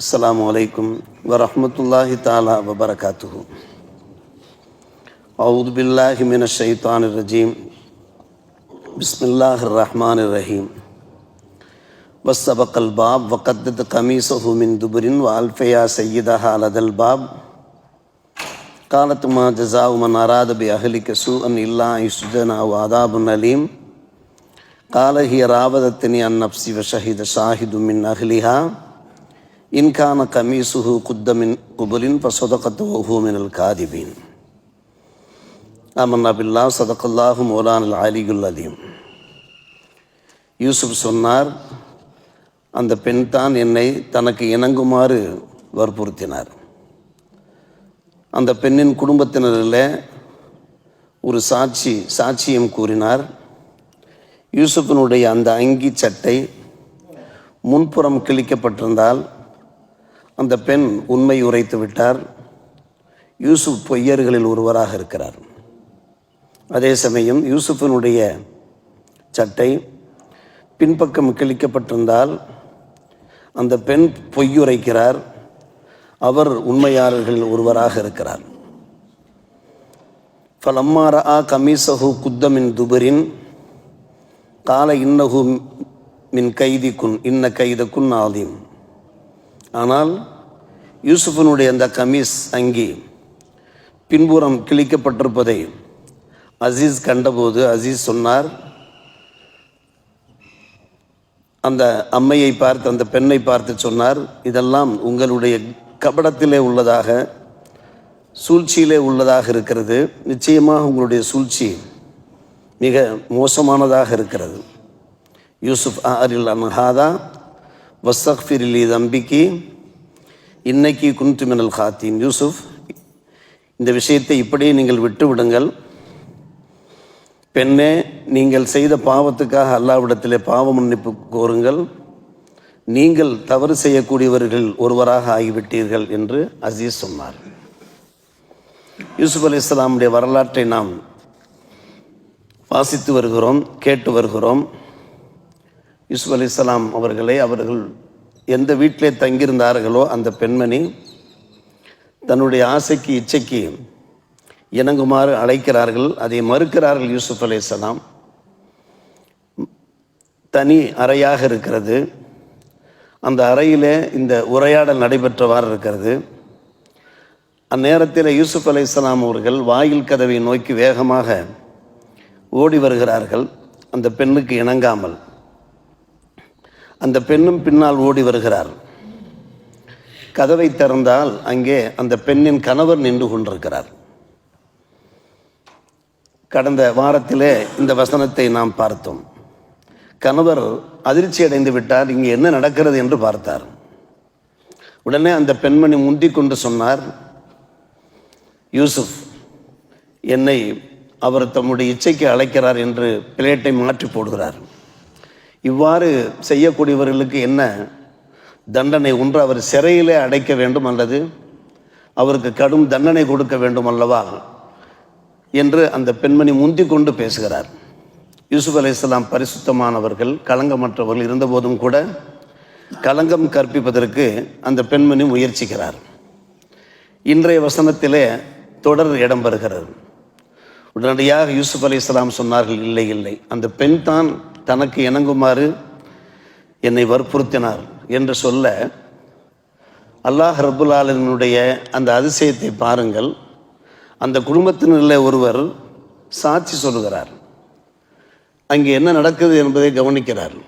السلام عليكم ورحمة الله تعالى وبركاته. أعوذ بالله من الشيطان الرجيم. بسم الله الرحمن الرحيم. واستبق الباب وقدد قميصه من دبر وألف يا سيدها لدى الباب. قالت ما جزاء من أراد بأهلك سوءا إلا أن يسجن أو عذاب أليم. قال هي راودتني عن نفسي وشهد شاهد من أهلها. இன்கான கமீசுஹு குத்தமின் குபுலின் பசொதகத்து ஓஹூமினல் காதிபீன் ஆமன் அபில்லா சதக்கல்லாஹு மோலானல் அலிகுல் அலீம் யூசுப் சொன்னார் அந்த பெண் தான் என்னை தனக்கு இணங்குமாறு வற்புறுத்தினார் அந்த பெண்ணின் குடும்பத்தினரில் ஒரு சாட்சி சாட்சியம் கூறினார் யூசுஃபினுடைய அந்த அங்கி சட்டை முன்புறம் கிழிக்கப்பட்டிருந்தால் அந்த பெண் உண்மை உரைத்து விட்டார். யூசுப் பொய்யர்களில் ஒருவராக இருக்கிறார். அதே சமயம் யூசுஃபினுடைய சட்டை பின்பக்கம் கிழிக்கப்பட்டிருந்தால் அந்த பெண் பொய்யுரைக்கிறார். அவர் உண்மையாளர்களில் ஒருவராக இருக்கிறார். ஃபலம்மா ஆ கமீசஹு குத்தமின் துபரின் கால இன்னஹு மின் கைதிக்குன் இன்ன கைதக்குன் ஆதீம். ஆனால் யூசுஃபனுடைய அந்த கமீஸ் அங்கி பின்புறம் கிழிக்கப்பட்டிருப்பதை அசீஸ் கண்டபோது அசீஸ் சொன்னார் அந்த அம்மையை பார்த்து அந்த பெண்ணை பார்த்து சொன்னார் இதெல்லாம் உங்களுடைய கபடத்திலே உள்ளதாக சூழ்ச்சியிலே உள்ளதாக இருக்கிறது. நிச்சயமாக உங்களுடைய சூழ்ச்சி மிக மோசமானதாக இருக்கிறது. யூசுப் ஆரில் அன்ஹாதா வசஃபிரிலி தம்பிக்கு இன்னைக்கு குன்து மினல் ஹாத்தீன் யூசுப் இந்த விஷயத்தை இப்படியே நீங்கள் விட்டு விடுங்கள் பெண்ணே நீங்கள் செய்த பாவத்துக்காக அல்லாவிடத்திலே பாவ மன்னிப்பு கோருங்கள். நீங்கள் தவறு செய்யக்கூடியவர்கள் ஒருவராக ஆகிவிட்டீர்கள் என்று அசீஸ் சொன்னார். யூசுப் அலி இஸ்லாமுடைய வரலாற்றை நாம் வாசித்து வருகிறோம் கேட்டு வருகிறோம். யூசுப் அலி இஸ்லாம் அவர்களை அவர்கள் எந்த வீட்டிலே தங்கியிருந்தார்களோ அந்த பெண்மணி தன்னுடைய ஆசைக்கு இச்சைக்கு இணங்குமாறு அழைக்கிறார்கள். அதை மறுக்கிறார்கள் யூசுப் அலி தனி அறையாக இருக்கிறது. அந்த அறையிலே இந்த உரையாடல் நடைபெற்றவாறு இருக்கிறது. அந்நேரத்தில் யூசுப் அலி அவர்கள் வாயில் கதவை நோக்கி வேகமாக ஓடி வருகிறார்கள். அந்த பெண்ணுக்கு இணங்காமல். அந்த பெண்ணும் பின்னால் ஓடி வருகிறார். கதவை திறந்தால் அங்கே அந்த பெண்ணின் கணவர் நின்று கொண்டிருக்கிறார். கடந்த வாரத்திலே இந்த வசனத்தை நாம் பார்த்தோம். கணவர் அதிர்ச்சி அடைந்து விட்டார் இங்கே என்ன நடக்கிறது என்று பார்த்தார். உடனே அந்த பெண்மணி முந்தி கொண்டு சொன்னார் யூசுப் என்னை அவர் தம்முடைய இச்சைக்கு அழைக்கிறார் என்று பிளேட்டை மாற்றி போடுகிறார். இவ்வாறு செய்யக்கூடியவர்களுக்கு என்ன? தண்டனை ஒன்று அவர் சிறையிலே அடைக்க வேண்டும் அல்லது அவருக்கு கடும் தண்டனை கொடுக்க வேண்டும் அல்லவா? என்று அந்த பெண்மணி முந்தி கொண்டு பேசுகிறார். யூசுப் அலி இஸ்லாம் பரிசுத்தமானவர்கள் களங்கமற்றவர்கள் இருந்தபோதும் கூட களங்கம் கற்பிப்பதற்கு அந்த பெண்மணி முயற்சிக்கிறார். இன்றைய வசனத்திலே தொடர் இடம்பெறுகிறது. உடனடியாக யூசுப் அலி இஸ்லாம் சொன்னார்கள் இல்லை இல்லை. அந்த பெண் தான் தனக்கு இணங்குமாறு என்னை வற்புறுத்தினார் என்று சொல்ல அல்லாஹ் ரபுல் அந்த அதிசயத்தை பாருங்கள். அந்த குடும்பத்தினரில் ஒருவர் சாட்சி சொல்லுகிறார். அங்கே என்ன நடக்குது என்பதை கவனிக்கிறார்.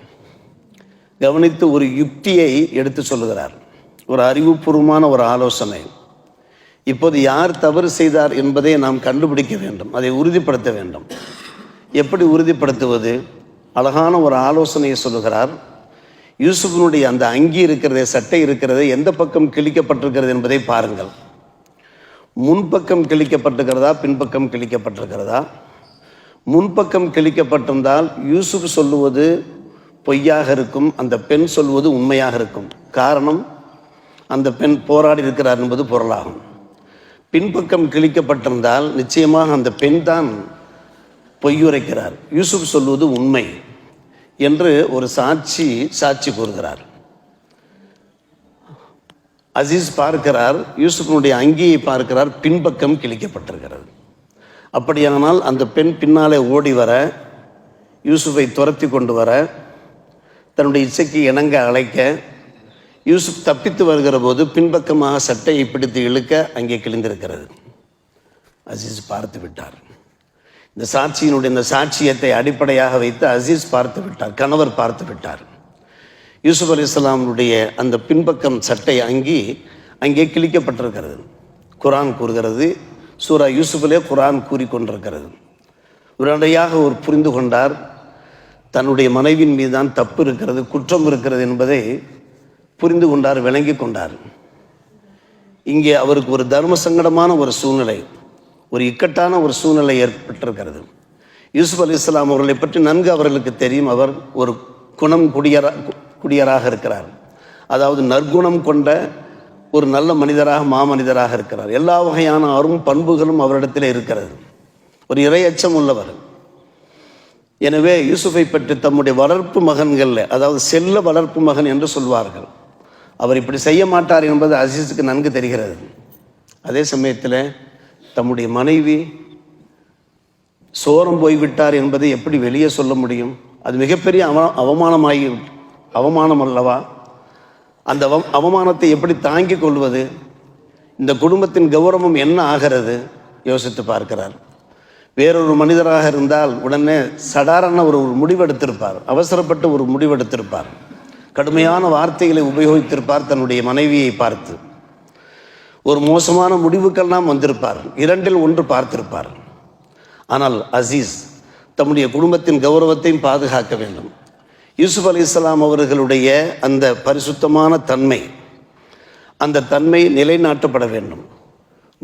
கவனித்து ஒரு யுக்தியை எடுத்து சொல்லுகிறார். ஒரு அறிவுபூர்வமான ஒரு ஆலோசனை. இப்போது யார் தவறு செய்தார் என்பதை நாம் கண்டுபிடிக்க வேண்டும். அதை உறுதிப்படுத்த வேண்டும். எப்படி உறுதிப்படுத்துவது? அழகான ஒரு ஆலோசனையை சொல்லுகிறார். யூசுஃபினுடைய அந்த அங்கி இருக்கிறதே சட்டை இருக்கிறதே எந்த பக்கம் கிழிக்கப்பட்டிருக்கிறது என்பதை பாருங்கள். முன்பக்கம் கிழிக்கப்பட்டிருக்கிறதா பின்பக்கம் கிழிக்கப்பட்டிருக்கிறதா? முன்பக்கம் கிழிக்கப்பட்டிருந்தால் யூசுப் சொல்லுவது பொய்யாக இருக்கும் அந்த பெண் சொல்வது உண்மையாக இருக்கும். காரணம் அந்த பெண் போராடி இருக்கிறார் என்பது பொருளாகும். பின்பக்கம் கிழிக்கப்பட்டிருந்தால் நிச்சயமாக அந்த பெண் தான் பொய்யுரைக்கிறார். யூசுப் சொல்வது உண்மை என்று ஒரு சாட்சி சாட்சி கூறுகிறார். அசீஸ் பார்க்கிறார் யூசுஃபினுடைய அங்கியை பார்க்கிறார் பின்பக்கம் கிழிக்கப்பட்டிருக்கிறது. அப்படியானால் அந்த பெண் பின்னாலே ஓடி வர யூசுஃபை துரத்தி கொண்டு வர தன்னுடைய இசைக்கு இணங்க அழைக்க யூசுப் தப்பித்து வருகிற போது பின்பக்கமாக சட்டையை பிடித்து இழுக்க அங்கே கிழிந்திருக்கிறது. அசீஸ் பார்த்து விட்டார். இந்த சாட்சியினுடைய இந்த சாட்சியத்தை அடிப்படையாக வைத்து அசீஸ் பார்த்து விட்டார் கணவர் பார்த்து விட்டார். யூசுப் அலி இஸ்லாமுடைய அந்த பின்பக்கம் சட்டை அங்கி அங்கே கிழிக்கப்பட்டிருக்கிறது. குரான் கூறுகிறது சூரா யூசுஃபிலே குரான் கூறிக்கொண்டிருக்கிறது உடனடியாக ஒரு புரிந்து கொண்டார் தன்னுடைய மனைவியின் மீது தான் தப்பு இருக்கிறது குற்றம் இருக்கிறது என்பதை புரிந்து கொண்டார் விளங்கி கொண்டார். இங்கே அவருக்கு ஒரு தர்ம சங்கடமான ஒரு சூழ்நிலை. ஒரு இக்கட்டான ஒரு சூழ்நிலை ஏற்பட்டிருக்கிறது. யூசுப் அலி இஸ்லாம் அவர்களை பற்றி நன்கு அவர்களுக்கு தெரியும். அவர் ஒரு குணம் குடியரா குடியராக இருக்கிறார். அதாவது நற்குணம் கொண்ட ஒரு நல்ல மனிதராக மாமனிதராக இருக்கிறார். எல்லா வகையான அரும் பண்புகளும் அவரிடத்தில் இருக்கிறது. ஒரு இரையச்சம் உள்ளவர். எனவே யூசுஃபை பற்றி தம்முடைய வளர்ப்பு மகன்களில் அதாவது செல்ல வளர்ப்பு மகன் என்று சொல்வார்கள். அவர் இப்படி செய்ய மாட்டார் என்பது அசீஸுக்கு நன்கு தெரிகிறது. அதே சமயத்தில் தம்முடைய மனைவி சோரம் போய்விட்டார் என்பதை எப்படி வெளியே சொல்ல முடியும்? அது மிகப்பெரிய அவ அவமானமாகி அவமானம் அல்லவா? அந்த அவ அவமானத்தை எப்படி தாங்கிக் கொள்வது? இந்த குடும்பத்தின் கௌரவம் என்ன ஆகிறது? யோசித்து பார்க்கிறார். வேறொரு மனிதராக இருந்தால் உடனே சடாரண ஒரு ஒரு முடிவெடுத்திருப்பார். அவசரப்பட்டு ஒரு முடிவெடுத்திருப்பார். கடுமையான வார்த்தைகளை உபயோகித்திருப்பார் தன்னுடைய மனைவியை பார்த்து. ஒரு மோசமான முடிவுக்கெல்லாம் வந்திருப்பார். இரண்டில் ஒன்று பார்த்திருப்பார். ஆனால் அசீஸ் தம்முடைய குடும்பத்தின் கௌரவத்தையும் பாதுகாக்க வேண்டும். யூசுப் அலி இஸ்லாம் அவர்களுடைய அந்த பரிசுத்தமான தன்மை அந்த தன்மை நிலைநாட்டப்பட வேண்டும்.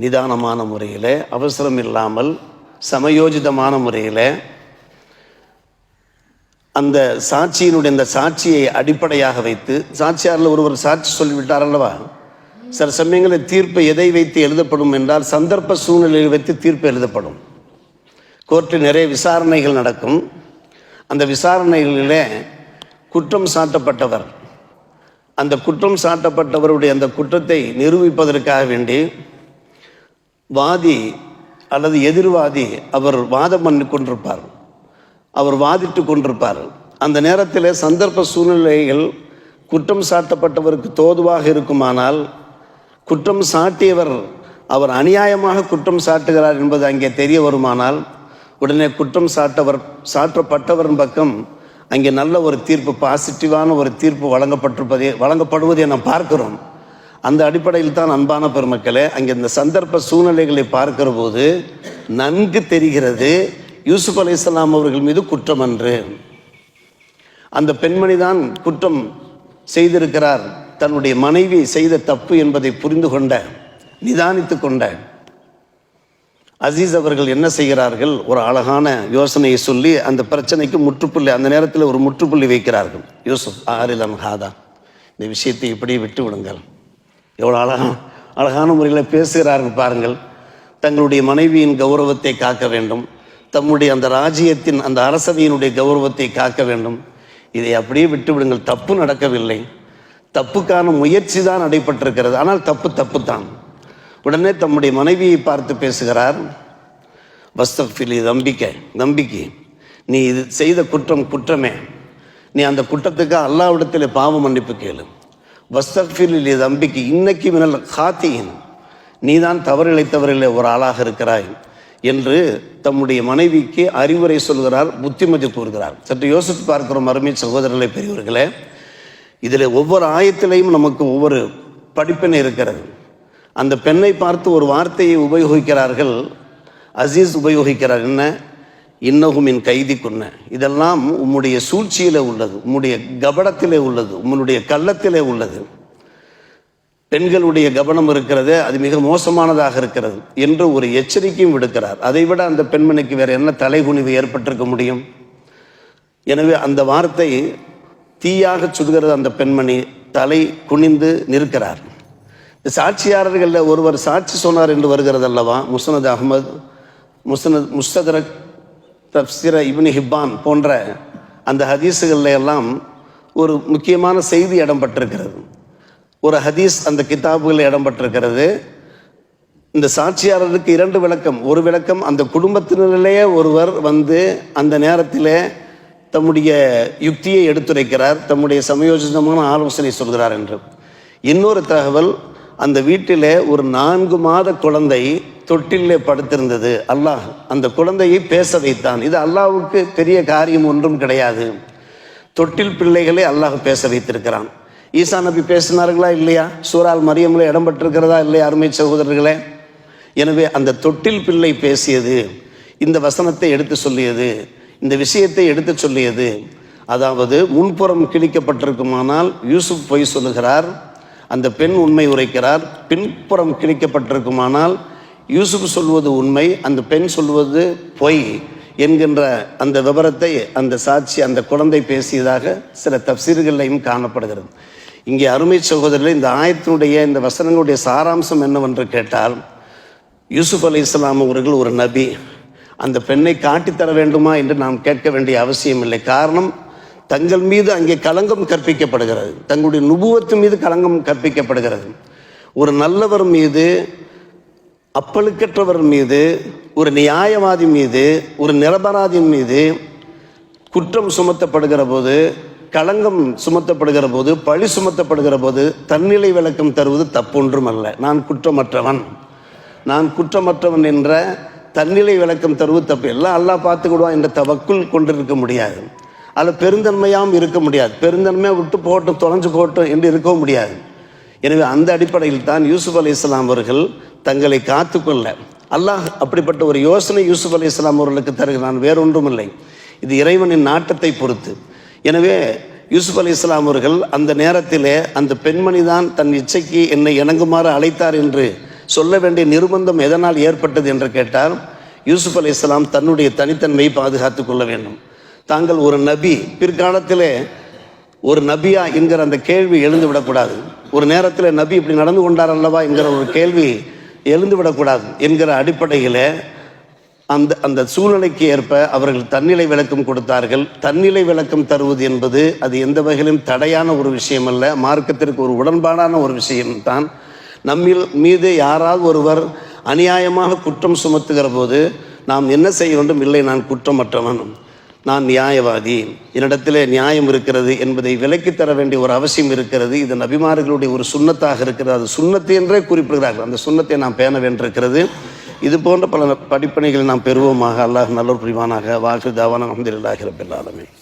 நிதானமான முறையில் அவசரம் இல்லாமல் சமயோஜிதமான முறையில் அந்த சாட்சியினுடைய இந்த சாட்சியை அடிப்படையாக வைத்து சாட்சியாரில் ஒருவர் சாட்சி சொல்லிவிட்டார் அல்லவா? சில சமயங்களில் தீர்ப்பு எதை வைத்து எழுதப்படும் என்றால் சந்தர்ப்ப சூழ்நிலையை வைத்து தீர்ப்பு எழுதப்படும். கோர்ட்டில் நிறைய விசாரணைகள் நடக்கும். அந்த விசாரணைகளிலே குற்றம் சாட்டப்பட்டவர் அந்த குற்றம் சாட்டப்பட்டவருடைய அந்த குற்றத்தை நிரூபிப்பதற்காக வேண்டி வாதி அல்லது எதிர்வாதி அவர் வாதம் பண்ணி கொண்டிருப்பார். அவர் வாதிட்டு கொண்டிருப்பார். அந்த நேரத்தில் சந்தர்ப்ப சூழ்நிலைகள் குற்றம் சாட்டப்பட்டவருக்கு தோதுவாக இருக்குமானால் குற்றம் சாட்டியவர் அவர் அநியாயமாக குற்றம் சாட்டுகிறார் என்பது அங்கே தெரிய வருமானால் உடனே குற்றம் சாட்டவர் சாற்றப்பட்டவரின் பக்கம் அங்கே நல்ல ஒரு தீர்ப்பு பாசிட்டிவான ஒரு தீர்ப்பு வழங்கப்பட்டிருப்பதே வழங்கப்படுவதை நாம் பார்க்கிறோம். அந்த அடிப்படையில் தான் அன்பான பெருமக்களே அங்கே இந்த சந்தர்ப்ப சூழ்நிலைகளை பார்க்கிற போது நன்கு தெரிகிறது யூசுப் அலை அவர்கள் மீது குற்றம் அன்று. அந்த பெண்மணி தான் குற்றம் செய்திருக்கிறார். தன்னுடைய மனைவி செய்த தப்பு என்பதை புரிந்து கொண்ட நிதானித்து கொண்ட அசீஸ் அவர்கள் என்ன செய்கிறார்கள்? ஒரு அழகான யோசனையை சொல்லி அந்த பிரச்சனைக்கு முற்றுப்புள்ளி அந்த நேரத்தில் ஒரு முற்றுப்புள்ளி வைக்கிறார்கள். யூசுப் ஆரிலம் ஹாதா இந்த விஷயத்தை இப்படி விட்டு விடுங்கள். எவ்வளோ அழகான அழகான முறையில் பேசுகிறார்கள் பாருங்கள். தங்களுடைய மனைவியின் கௌரவத்தை காக்க வேண்டும். தம்முடைய அந்த ராஜ்யத்தின் அந்த அரசவையினுடைய கௌரவத்தை காக்க வேண்டும். இதை அப்படியே விட்டு விடுங்கள். தப்பு நடக்கவில்லை. தப்புக்கான முயற்சி தான் நடைபெற்றிருக்கிறது. ஆனால் தப்பு தப்பு தான். உடனே தம்முடைய மனைவியை பார்த்து பேசுகிறார் வஸ்தஃபிலி நம்பிக்கை நம்பிக்கை நீ இது செய்த குற்றம் குற்றமே. நீ அந்த குற்றத்துக்கு அல்லாவிடத்தில் பாவ மன்னிப்பு கேளு. வஸ்தஃபிலி நம்பிக்கை இன்னைக்கு மினல் காத்தியின். நீதான் தவறிழைத்தவர்களில் ஒரு ஆளாக இருக்கிறாய் என்று தம்முடைய மனைவிக்கு அறிவுரை சொல்கிறார் புத்திமதி கூறுகிறார். சற்று யோசித்து பார்க்கிறோம் அருமை சகோதரர்களை பெரியவர்களே இதில் ஒவ்வொரு ஆயத்திலையும் நமக்கு ஒவ்வொரு படிப்பெண் இருக்கிறது. அந்த பெண்ணை பார்த்து ஒரு வார்த்தையை உபயோகிக்கிறார்கள். அசீஸ் உபயோகிக்கிறார் என்ன? இன்னகுமின் கைதி கொன்ன இதெல்லாம் உம்முடைய சூழ்ச்சியிலே உள்ளது உம்முடைய கபடத்திலே உள்ளது உம்முடைய கள்ளத்திலே உள்ளது. பெண்களுடைய கவனம் இருக்கிறது அது மிக மோசமானதாக இருக்கிறது என்று ஒரு எச்சரிக்கையும் விடுக்கிறார். அதைவிட அந்த பெண்மணிக்கு வேற என்ன தலைகுனிவு ஏற்பட்டிருக்க முடியும்? எனவே அந்த வார்த்தை தீயாக சுடுகிறது அந்த பெண்மணி தலை குனிந்து நிற்கிறார். இந்த சாட்சியாளர்களில் ஒருவர் சாட்சி சொன்னார் என்று வருகிறது அல்லவா? முசனத் அகமது முசனத் முஸ்தரக் தப்சிர இப்னி ஹிப்பான் போன்ற அந்த ஹதீஸுகளில் எல்லாம் ஒரு முக்கியமான செய்தி இடம்பெற்றிருக்கிறது. ஒரு ஹதீஸ் அந்த கிதாபுகளில் இடம்பெற்றிருக்கிறது. இந்த சாட்சியாளருக்கு இரண்டு விளக்கம். ஒரு விளக்கம் அந்த குடும்பத்தினரிலேயே ஒருவர் வந்து அந்த நேரத்தில் தம்முடைய யுக்தியை எடுத்துரைக்கிறார். தம்முடைய சமயோஜிதமான ஆலோசனை சொல்கிறார் என்று. இன்னொரு தகவல் அந்த வீட்டிலே ஒரு நான்கு மாத குழந்தை தொட்டிலே படுத்திருந்தது. அல்லாஹ் அந்த குழந்தையை பேச வைத்தான். இது அல்லாஹுக்கு பெரிய காரியம் ஒன்றும் கிடையாது. தொட்டில் பிள்ளைகளை அல்லாஹ் பேச வைத்திருக்கிறான். ஈசா நபி பேசினார்களா இல்லையா? சூறால் மரியம்ல இடம்பெற்றிருக்கிறதா இல்லையா அருமை சகோதரர்களே? எனவே அந்த தொட்டில் பிள்ளை பேசியது இந்த வசனத்தை எடுத்து சொல்லியது இந்த விஷயத்தை எடுத்து சொல்லியது. அதாவது முன்புறம் கிழிக்கப்பட்டிருக்குமானால் யூசுப் பொய் சொல்லுகிறார் அந்த பெண் உண்மை உரைக்கிறார் பின்புறம் கிழிக்கப்பட்டிருக்குமானால் யூசுப் சொல்வது உண்மை அந்த பெண் சொல்வது பொய் என்கின்ற அந்த விவரத்தை அந்த சாட்சி அந்த குழந்தை பேசியதாக சில தப்சீர்களையும் காணப்படுகிறது. இங்கே அருமை சகோதரர்கள் இந்த ஆயத்தினுடைய இந்த வசனங்களுடைய சாராம்சம் என்னவென்று கேட்டால் யூசுப் அலி இஸ்லாம் அவர்கள் ஒரு நபி. அந்த பெண்ணை காட்டித்தர வேண்டுமா என்று நாம் கேட்க வேண்டிய அவசியம் இல்லை காரணம் தங்கள் மீது அங்கே களங்கம் கற்பிக்கப்படுகிறது. தங்களுடைய நுபுவத்து மீது களங்கம் கற்பிக்கப்படுகிறது. ஒரு நல்லவர் மீது அப்பழுக்கற்றவர் மீது ஒரு நியாயவாதி மீது ஒரு நிரபராதி மீது குற்றம் சுமத்தப்படுகிற போது களங்கம் சுமத்தப்படுகிற போது பழி சுமத்தப்படுகிற போது தன்னிலை விளக்கம் தருவது தப்பொன்றும் அல்ல நான் குற்றமற்றவன். நான் குற்றமற்றவன் என்ற தன்னிலை விளக்கம் தருவது தப்பு. எல்லாம் அல்லாஹ் பார்த்துக்கிடுவான். என்ற தவக்குள் கொண்டிருக்க முடியாது. அதில் பெருந்தன்மையாகவும் இருக்க முடியாது. பெருந்தன்மையாக விட்டு போட்டும் தொலைஞ்சு போட்டும் என்று இருக்கவும் முடியாது. எனவே அந்த அடிப்படையில் தான் யூசுப் அலி இஸ்லாம் அவர்கள் தங்களை காத்துக்கொள்ள அல்லாஹ் அப்படிப்பட்ட ஒரு யோசனை யூசுப் அலி இஸ்லாம் அவர்களுக்கு தருகிறான். வேறொன்றும் இல்லை இது இறைவனின் நாட்டத்தை பொறுத்து. எனவே யூசுப் அலி இஸ்லாம் அவர்கள் அந்த நேரத்திலே அந்த பெண்மணி தான் தன் இச்சைக்கு என்னை இணங்குமாறு அழைத்தார் என்று சொல்ல வேண்டிய நிர்பந்தம் எதனால் ஏற்பட்டது என்று கேட்டால் யூசுப் அலி இஸ்லாம் தன்னுடைய தனித்தன்மையை பாதுகாத்து கொள்ள வேண்டும். தாங்கள் ஒரு நபி பிற்காலத்திலே ஒரு நபியா என்கிற அந்த கேள்வி எழுந்து விடக்கூடாது. ஒரு நேரத்தில் நபி இப்படி நடந்து கொண்டார் அல்லவா என்கிற ஒரு கேள்வி எழுந்து விடக்கூடாது என்கிற அடிப்படையில் அந்த அந்த சூழ்நிலைக்கு ஏற்ப அவர்கள் தன்னிலை விளக்கம் கொடுத்தார்கள். தன்னிலை விளக்கம் தருவது என்பது அது எந்த வகையிலும் தடையான ஒரு விஷயம் அல்ல மார்க்கத்திற்கு ஒரு உடன்பாடான ஒரு விஷயம்தான். நம்மில் மீது யாராவது ஒருவர் அநியாயமாக குற்றம் சுமத்துகிற போது நாம் என்ன செய்ய வேண்டும்? இல்லை நான் குற்றமற்றவன். நான் நியாயவாதி. என்னிடத்திலே நியாயம் இருக்கிறது என்பதை விலக்கி தர வேண்டிய ஒரு அவசியம் இருக்கிறது. இது நபிமார்களுடைய ஒரு சுண்ணத்தாக இருக்கிறது. அது சுண்ணத்தை என்றே குறிப்பிடுகிறார்கள். அந்த சுண்ணத்தை நாம் பேண வேண்டியிருக்கிறது. இது போன்ற பல படிப்பணிகளை நாம் பெறுவோமாக. அல்லாஹ் நல்ல புரிவானாக. வாக்கு தாவான. அஹமதுல்லாஹி ரபில்